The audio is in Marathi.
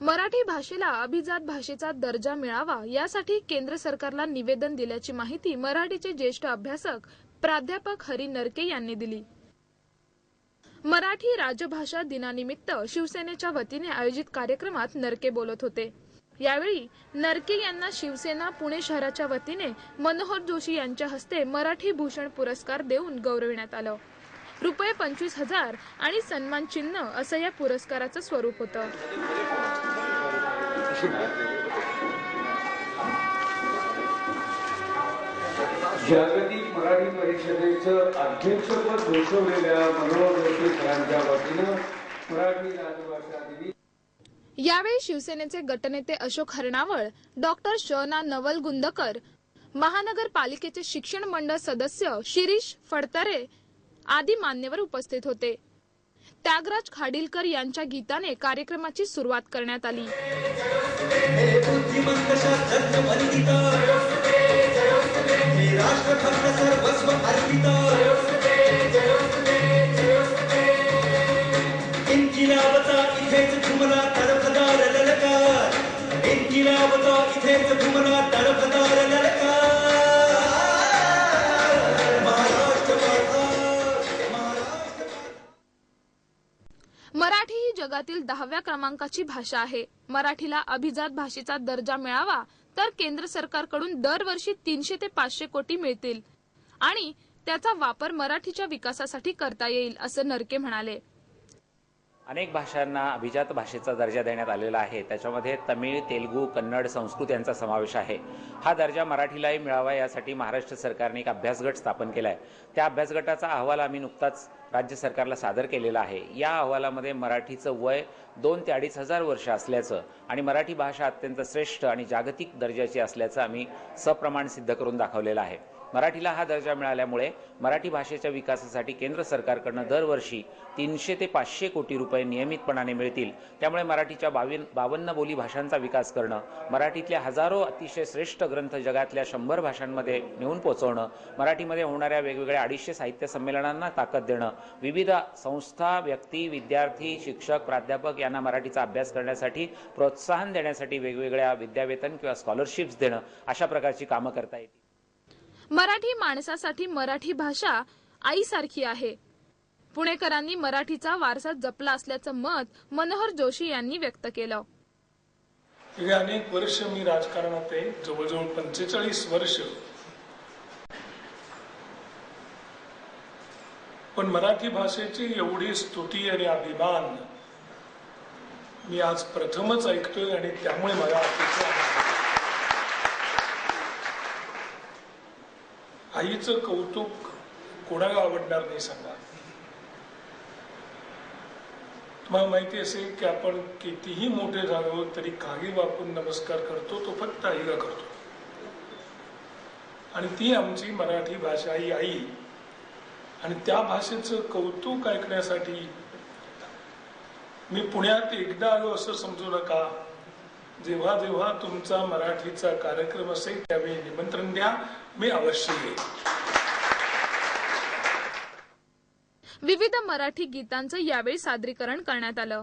मराठी भाषेला अभिजात भाषेचा दर्जा मिळावा यासाठी केंद्र सरकारला निवेदन दिल्याची माहिती मराठीचे ज्येष्ठ अभ्यासक प्राध्यापक हरी नरके यांनी दिली. मराठी राजभाषा दिनानिमित्त शिवसेनेच्या वतीने आयोजित कार्यक्रमात नरके बोलत होते. यावेळी नरके यांना शिवसेना पुणे शहराच्या वतीने मनोहर जोशी यांच्या हस्ते मराठी भूषण पुरस्कार देऊन गौरविण्यात आलं. रुपये पंचवीस हजार आणि सन्मान चिन्ह असं या पुरस्काराचं स्वरूप होतं. जागतिक मराठी परिषदेचं अध्यक्षपद घोषवलेल्या मनोहर जोशी सरांच्या वतीनं मराठी राजभाषा दिनी यावेळी शिवसेनेचे गटनेते अशोक हरणावळ डॉक्टर शना नवल गुंदकर महानगरपालिकेचे शिक्षण मंडळ सदस्य शिरीष फडतरे आदी मान्यवर उपस्थित होते. त्यागराज खाडीलकर यांच्या गीताने कार्यक्रमाची सुरुवात करण्यात आली. इथेच घुमला तडफदार ललकार. जगातील दहाव्या क्रमांकाची भाषा आहे. मराठीला अभिजात भाषेचा दर्जा मिळावा तर केंद्र सरकारकडून दरवर्षी तीनशे ते पाचशे कोटी मिळतील. आणि त्याचा वापर मराठीच्या विकासासाठी करता येईल असं नरके म्हणाले. अनेक भाषांना अभिजात भाषेचा दर्जा देण्यात आलेला आहे. त्याच्यामध्ये तमिळ तेलुगू कन्नड संस्कृत यांचा समावेश आहे. हा दर्जा मराठीलाही मिळावा यासाठी महाराष्ट्र सरकारने एक अभ्यासगट स्थापन केला आहे त्या अभ्यासगटाचा अहवाल आम्ही नुकताच राज्य सरकारला सादर केलेला आहे. या अहवालामध्ये मराठीचं वय दोन ते अडीच हजार वर्ष असल्याचं आणि मराठी भाषा अत्यंत श्रेष्ठ आणि जागतिक दर्जाची असल्याचं आम्ही सप्रमाण सिद्ध करून दाखवलेलं आहे. मराठीला हा दर्जा मिळाल्यामुळे मराठी भाषेच्या विकासासाठी केंद्र सरकारकडनं दरवर्षी तीनशे ते पाचशे कोटी रुपये नियमितपणाने मिळतील. त्यामुळे मराठीच्या बावीन बावन्न बोली भाषांचा विकास करणं मराठीतल्या हजारो अतिशय श्रेष्ठ ग्रंथ जगातल्या शंभर भाषांमध्ये नेऊन पोचवणं मराठीमध्ये होणाऱ्या वेगवेगळ्या अडीचशे साहित्य संमेलनांना ताकद देणं विविध संस्था व्यक्ती विद्यार्थी शिक्षक प्राध्यापक यांना मराठीचा अभ्यास करण्यासाठी प्रोत्साहन देण्यासाठी वेगवेगळ्या विद्यावेतन किंवा स्कॉलरशिप्स देणं अशा प्रकारची कामं करता येतील. मराठी माणसासाठी मराठी भाषा आईसारखी आहे. पुणेकरांनी मराठीचा वारसा जपला असल्याचं मत मनोहर जोशी यांनी व्यक्त केलं. गेली अनेक वर्ष मी राजकारणात आहे. जवळजवळ पंचेचाळीस वर्ष पण मराठी भाषेची एवढी स्तुती आणि अभिमान मी आज प्रथमच ऐकतोय आणि त्यामुळे मला अतिशय आईचं कौतुक कोणाला आवडणार नाही सांगा. तुम्हाला माहिती असेल की आपण कितीही मोठे झालो तरी काही वापरून नमस्कार करतो तो फक्त आईला करतो. आणि ती आमची मराठी भाषा ही आई आणि त्या भाषेचं कौतुक ऐकण्यासाठी मी पुण्यात एकदा आलो असं समजू नका. जेव्हा जेव्हा तुमचा मराठीचा कार्यक्रम असेल त्यावेळी निमंत्रण द्या. मी अवश्य येईल विविध मराठी गीतांचं यावेळी सादरीकरण करण्यात आलं.